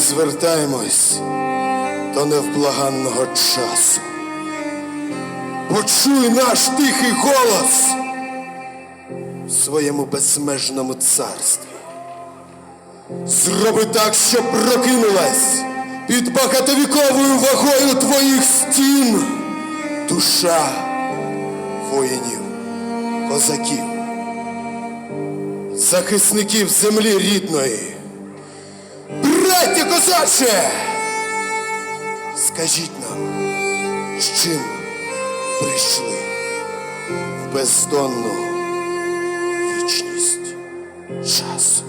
звертаємось до невблаганного часу. Почуй наш тихий голос в своєму безмежному царстві. Зроби так, щоб прокинулась під багатовіковою вагою твоїх стін душа воїнів, козаків, захисників землі рідної. Браття козаче! Скажіть нам, з чим прийшли в бездонну вічність часу?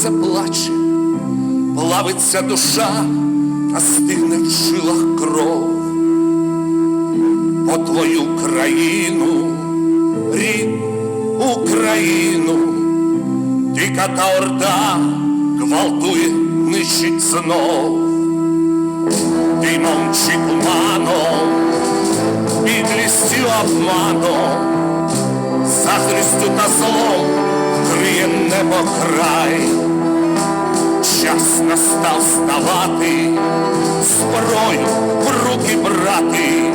Серце плаче, плавиться душа, а в жилах кров. По твою країну, рід Україну, дика та орда гвалтує, нищить знов. Димом чи туманом, підлістю обманом, Захистю та злом криє небо край, час настав ставати, зброю в руки брати,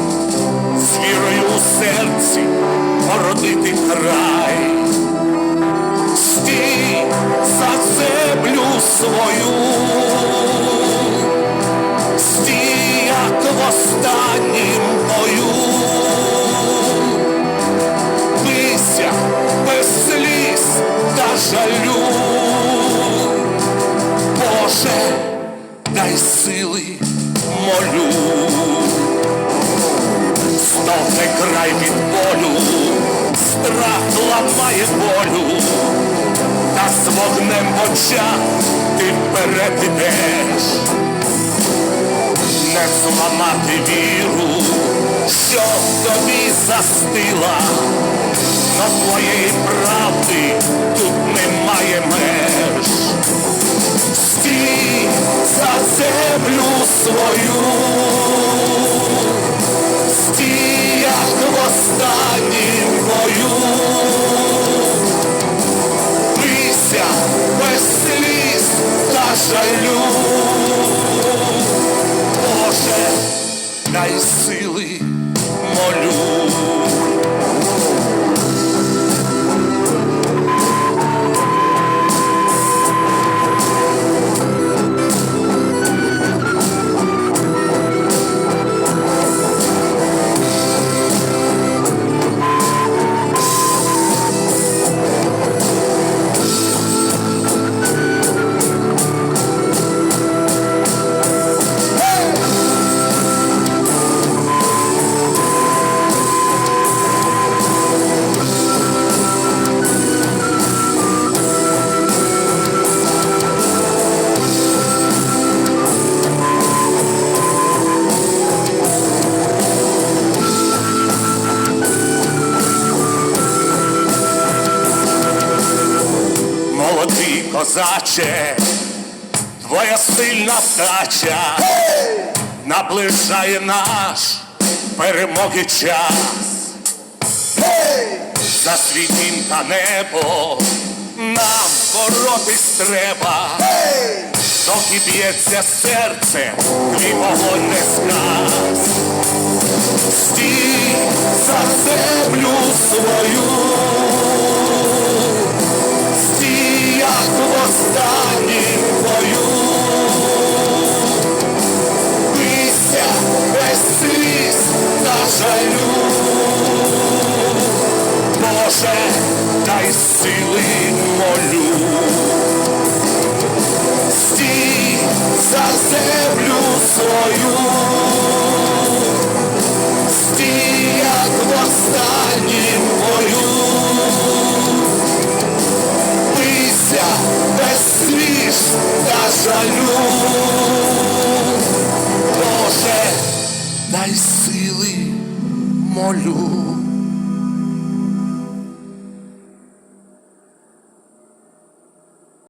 Боже, дай сили молю. Стовне край від болю, страх ламає волю, та з вогнем в ти вперед ідеш. Не зламати віру, що тобі застила, но твоєї правди землю свою, стій, як в останнім бою. Бийся без сліз та жалю. Боже, дай сили молю. Козаче, твоя сильна вдача наближає наш перемоги час. За свій дім та небо нам боротись треба. Доки б'ється серце, твій вогонь не сказ. Стій за землю свою, Боже, дай сили молю, стій за землю свою, стій, як в останнім бою, бийся без свіж та жалю, Боже, дай сили молю.